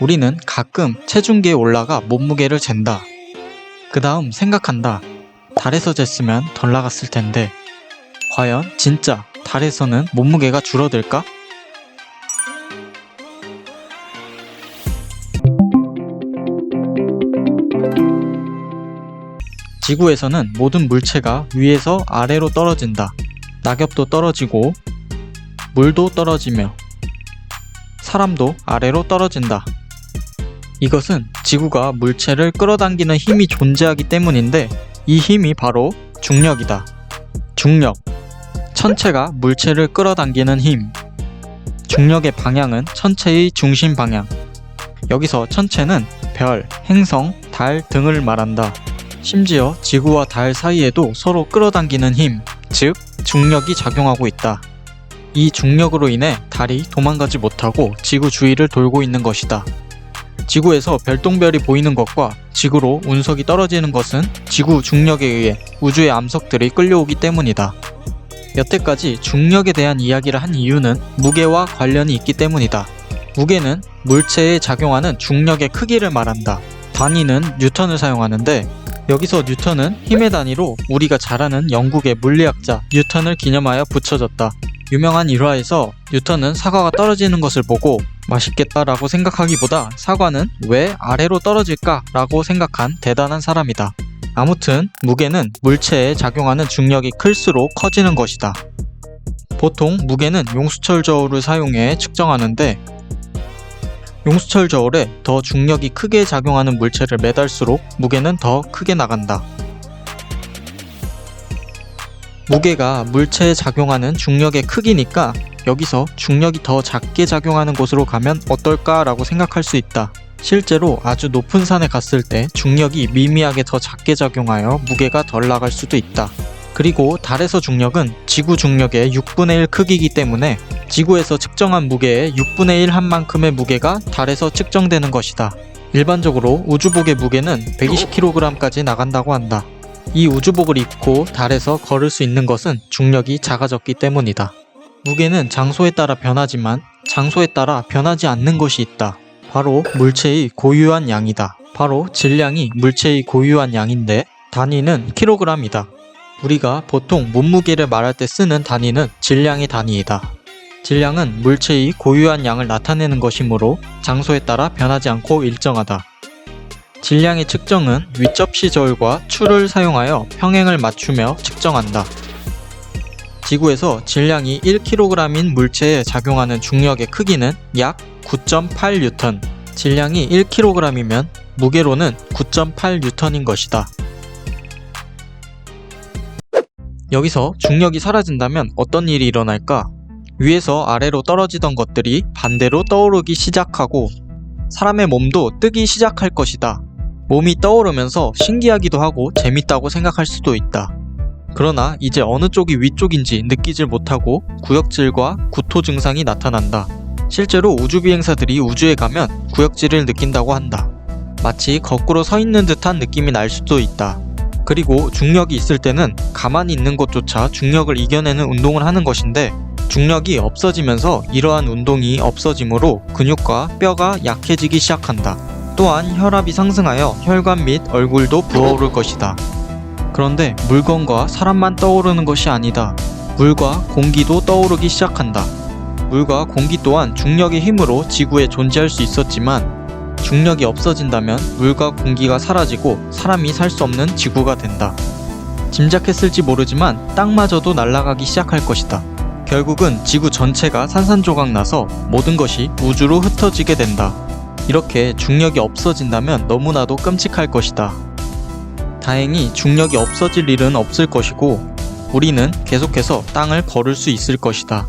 우리는 가끔 체중계에 올라가 몸무게를 잰다. 그 다음 생각한다. 달에서 쟀으면 덜 나갔을 텐데. 과연 진짜 달에서는 몸무게가 줄어들까? 지구에서는 모든 물체가 위에서 아래로 떨어진다. 낙엽도 떨어지고, 물도 떨어지며, 사람도 아래로 떨어진다. 이것은 지구가 물체를 끌어당기는 힘이 존재하기 때문인데, 이 힘이 바로 중력이다. 중력. 천체가 물체를 끌어당기는 힘. 중력의 방향은 천체의 중심 방향. 여기서 천체는 별, 행성, 달 등을 말한다. 심지어 지구와 달 사이에도 서로 끌어당기는 힘, 즉 중력이 작용하고 있다. 이 중력으로 인해 달이 도망가지 못하고 지구 주위를 돌고 있는 것이다. 지구에서 별똥별이 보이는 것과 지구로 운석이 떨어지는 것은 지구 중력에 의해 우주의 암석들이 끌려오기 때문이다. 여태까지 중력에 대한 이야기를 한 이유는 무게와 관련이 있기 때문이다. 무게는 물체에 작용하는 중력의 크기를 말한다. 단위는 뉴턴을 사용하는데 여기서 뉴턴은 힘의 단위로 우리가 잘 아는 영국의 물리학자 뉴턴을 기념하여 붙여졌다. 유명한 일화에서 뉴턴은 사과가 떨어지는 것을 보고 맛있겠다라고 생각하기보다 사과는 왜 아래로 떨어질까라고 생각한 대단한 사람이다. 아무튼 무게는 물체에 작용하는 중력이 클수록 커지는 것이다. 보통 무게는 용수철 저울을 사용해 측정하는데 용수철 저울에 더 중력이 크게 작용하는 물체를 매달수록 무게는 더 크게 나간다. 무게가 물체에 작용하는 중력의 크기니까 여기서 중력이 더 작게 작용하는 곳으로 가면 어떨까라고 생각할 수 있다. 실제로 아주 높은 산에 갔을 때 중력이 미미하게 더 작게 작용하여 무게가 덜 나갈 수도 있다. 그리고 달에서 중력은 지구 중력의 6분의 1 크기이기 때문에 지구에서 측정한 무게의 6분의 1 한 만큼의 무게가 달에서 측정되는 것이다. 일반적으로 우주복의 무게는 120kg까지 나간다고 한다. 이 우주복을 입고 달에서 걸을 수 있는 것은 중력이 작아졌기 때문이다. 무게는 장소에 따라 변하지만 장소에 따라 변하지 않는 것이 있다. 바로 물체의 고유한 양이다. 바로 질량이 물체의 고유한 양인데 단위는 킬로그램이다. 우리가 보통 몸무게를 말할 때 쓰는 단위는 질량의 단위이다. 질량은 물체의 고유한 양을 나타내는 것이므로 장소에 따라 변하지 않고 일정하다. 질량의 측정은 위접시 저울과 추를 사용하여 평행을 맞추며 측정한다. 지구에서 질량이 1kg인 물체에 작용하는 중력의 크기는 약 9.8뉴턴. 질량이 1kg이면 무게로는 9.8뉴턴인 것이다. 여기서 중력이 사라진다면 어떤 일이 일어날까? 위에서 아래로 떨어지던 것들이 반대로 떠오르기 시작하고 사람의 몸도 뜨기 시작할 것이다. 몸이 떠오르면서 신기하기도 하고 재밌다고 생각할 수도 있다. 그러나 이제 어느 쪽이 위쪽인지 느끼질 못하고 구역질과 구토 증상이 나타난다. 실제로 우주 비행사들이 우주에 가면 구역질을 느낀다고 한다. 마치 거꾸로 서 있는 듯한 느낌이 날 수도 있다. 그리고 중력이 있을 때는 가만히 있는 것조차 중력을 이겨내는 운동을 하는 것인데 중력이 없어지면서 이러한 운동이 없어지므로 근육과 뼈가 약해지기 시작한다. 또한 혈압이 상승하여 혈관 및 얼굴도 부어오를 것이다. 그런데 물건과 사람만 떠오르는 것이 아니다. 물과 공기도 떠오르기 시작한다. 물과 공기 또한 중력의 힘으로 지구에 존재할 수 있었지만 중력이 없어진다면 물과 공기가 사라지고 사람이 살 수 없는 지구가 된다. 짐작했을지 모르지만 땅마저도 날아가기 시작할 것이다. 결국은 지구 전체가 산산조각 나서 모든 것이 우주로 흩어지게 된다. 이렇게 중력이 없어진다면 너무나도 끔찍할 것이다. 다행히 중력이 없어질 일은 없을 것이고 우리는 계속해서 땅을 걸을 수 있을 것이다.